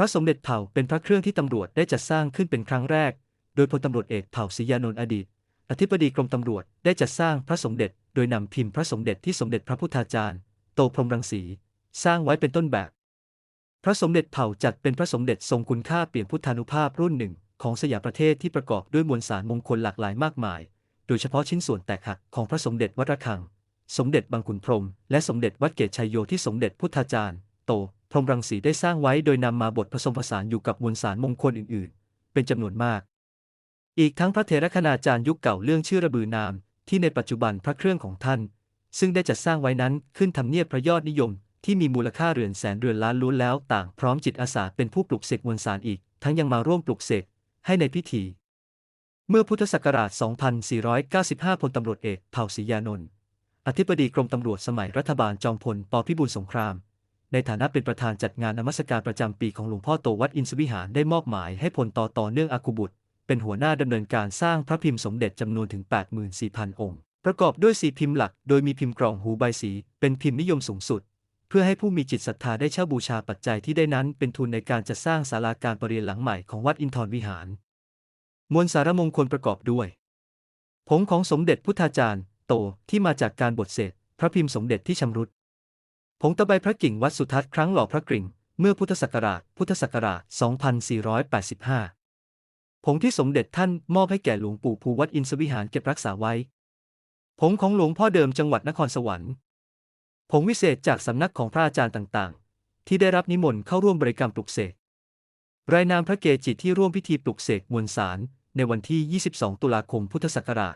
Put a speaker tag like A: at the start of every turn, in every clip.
A: พระสมเด็จเผ่าเป็นพระเครื่องที่ตำรวจได้จัดสร้างขึ้นเป็นครั้งแรก โดยพลตำรวจเอกเผ่าศรียานนท์อดีต อธิบดีกรมตำรวจได้จัดสร้างพระสมเด็จ โดยนำพิมพ์พระสมเด็จที่สมเด็จพระพุทธาจารย์โตพรมรังสี สร้างไว้เป็นต้นแบบ พระสมเด็จเผ่าจัดเป็นพระสมเด็จทรงคุณค่าเปลี่ยมพุทธานุภาพรุ่นหนึ่งของสยามประเทศที่ประกอบด้วยมวลสารมงคลหลากหลายมากมาย โดยเฉพาะชิ้นส่วนแตกหักของพระสมเด็จวัดระฆัง สมเด็จบางขุนพรหมและสมเด็จวัดเกตชัยโยที่สมเด็จพุทธาจารย์ โต พรหมรังสีได้สร้างไว้โดยนำมาบทผสมผสานอยู่กับมวลสารมงคลอื่นๆ เป็นจำนวนมาก อีกทั้งพระเถรคณาจารย์ยุคเก่าเรื่องชื่อระบือนาม ที่ในปัจจุบันพระเครื่องของท่าน ซึ่งได้จัดสร้างไว้นั้นขึ้นทำเนียบพระยอดนิยม ที่มีมูลค่าเรือนแสนเรือนล้านล้วนแล้วต่างพร้อมจิตอาสาเป็นผู้ปลุกเสกมวลสารอีก ทั้งยังมาร่วมปลุกเสกให้ในพิธี เมื่อพุทธศักราช 2495 พลตำรวจเอกเผ่าศรียานนท์อธิบดีกรมตำรวจสมัยรัฐบาลจอมพล ปพิบูลสงคราม ในฐานะเป็นประธานจัดงานนมัสการประจำปีของหลวงพ่อโตวัดอินทรวิหารได้มอบหมายให้พลต่อต่อเนื่องอากุบุตร เป็นหัวหน้าดำเนินการสร้างพระพิมพ์สมเด็จจำนวนถึง 84,000 องค์ ประกอบด้วยสีพิมพ์หลัก โดยมีพิมพ์กรองหูใบสี เป็นพิมพ์นิยมสูงสุด เพื่อให้ผู้มีจิตศรัทธาได้เช่าบูชาปัจจัยที่ได้นั้น เป็นทุนในการจัดสร้างศาลาการประเรียนหลังใหม่ของวัดอินทรวิหาร มวลสารมงคลประกอบด้วย ผงของสมเด็จพุทธาจารย์ โตที่มาจากการบดเศษ พระพิมพ์สมเด็จที่ชำรุด ผงตะไบพระกิ่งวัดสุทัศน์ครั้งหล่อพระกริ่ง เมื่อพุทธศักราช พุทธศักราช 2485 ผงที่สมเด็จท่านมอบให้แก่หลวงปู่ภูวัดอินทรวิหารเก็บรักษาไว้ ผงของหลวงพ่อเดิมจังหวัดนครสวรรค์ ผงวิเศษจากสำนักของพระอาจารย์ต่างๆ ที่ได้รับนิมนต์เข้าร่วมบริกรรมปลุกเสก รายนามพระเกจิที่ร่วมพิธีปลุกเสกมวลสาร ในวันที่ 22 ตุลาคม พุทธศักราช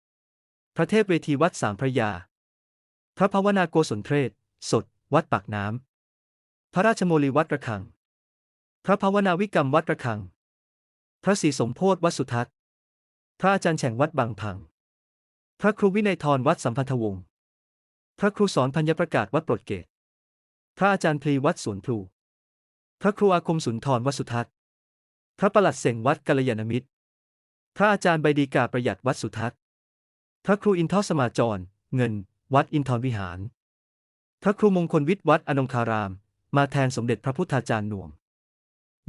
A: 2495 พระเทพเวทีวัดสามพระยา พระภาวนาโกศลเทศ สด วัดปากน้ำ พระราชโมลีวัดระฆัง พระภาวนาวิกรรมวัดระฆัง พระศรีสมโพธิวัดสุทัศน์ พระอาจารย์แฉ่งวัดบางพัง พระครูวินัยทรวัดสัมพันธวงศ์ พระครูสอนพัญญประกาศวัดโปรดเกต พระอาจารย์พลีวัดสวนพลู พระครูอาคมสุนทรวัดสุทัศน์ พระประหลัดเสงวัดกัลยาณมิตร พระอาจารย์ใบดีกาประหยัดวัดสุทัศน์ พระครูอินทรสมาจร เงิน วัดอินทรวิหาร พระครูมงคลวิทย์วัดอนงคาราม มาแทนสมเด็จพระพุทธาจารย์หน่วง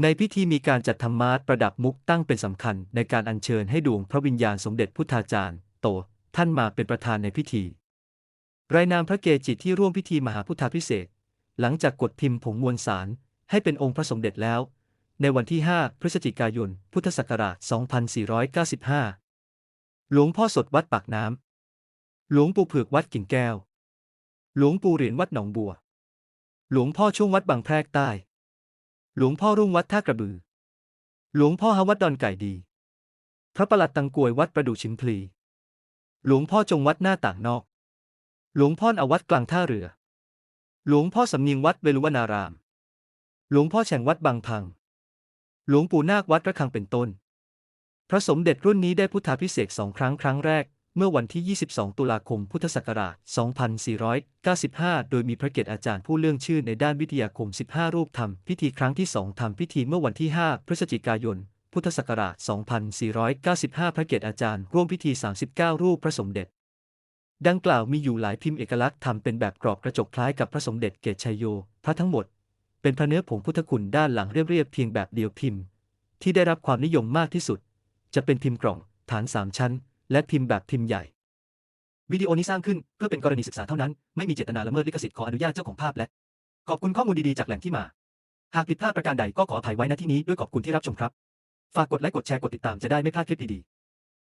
A: ในพิธีมีการจัดธรรมาสประดับมุกตั้งเป็นสำคัญในการอัญเชิญให้ดวงพระวิญญาณสมเด็จพุทธาจารย์ โต ท่านมาเป็นประธานในพิธี รายนามพระเกจิที่ร่วมพิธีมหาพุทธาพิเศษ หลังจากกดพิมพ์ผงมวลสารให้เป็นองค์พระสมเด็จแล้ว ในวันที่ 5 พฤศจิกายน พุทธศักราช 2495 หลวงพ่อสดวัดปากน้ำ หลวงปู่เผือกวัดกิ่งแก้ว หลวงปู่เหรียญวัดหนองบัว หลวงพ่อช่วงวัดบางแพรกใต้ หลวงพ่อรุ่งวัดท่ากระบือ หลวงพ่อฮาวัดดอนไก่ดี พระประหลัดตังกวยวัดประดู่ชิมพลี หลวงพ่อจงวัดหน้าต่างนอก หลวงพ่ออวัดกลางท่าเรือ หลวงพ่อสำเนียงวัดเวลุวนาราม หลวงพ่อแฉ่งวัดบางพัง หลวงปู่นาควัดระฆังเป็นต้น พระสมเด็จรุ่นนี้ได้พุทธาพิเศษสองครั้งครั้งแรก เมื่อวันที่ 22 ตุลาคม พุทธศักราช 2495 โดยมีพระเกศอาจารย์ผู้เรื่องชื่อในด้านวิทยาคม 15 รูปทำพิธีครั้งที่ 2ทำพิธีเมื่อวันที่ 5 พฤศจิกายน พุทธศักราช 2495 พระเกศอาจารย์ร่วมพิธี 39 รูปพระสมเด็จ ดังกล่าวมีอยู่หลายพิมพ์เอกลักษณ์ทำเป็นแบบกรอบกระจกคล้ายกับพระสมเด็จเกตชัยโย พระทั้งหมด เป็นพระเนื้อผงพุทธคุณด้านหลังเรียบๆเพียงแบบเดียวพิมพ์ ที่ได้รับความนิยมมากที่สุด จะเป็นพิมพ์กล่องฐาน3ชั้น และพิมพ์แบบพิมพ์ใหญ่ วิดีโอนี้สร้างขึ้นเพื่อเป็นกรณีศึกษาเท่านั้น ไม่มีเจตนาละเมิดลิขสิทธิ์ขออนุญาตเจ้าของภาพและ ขอบคุณข้อมูลดีๆจากแหล่งที่มา หากผิดพลาดประการใดก็ขออภัยไว้ณที่นี้ด้วยขอบคุณที่รับชมครับ ฝากกดไลค์กดแชร์กดติดตามจะได้ไม่พลาดคลิปดีๆ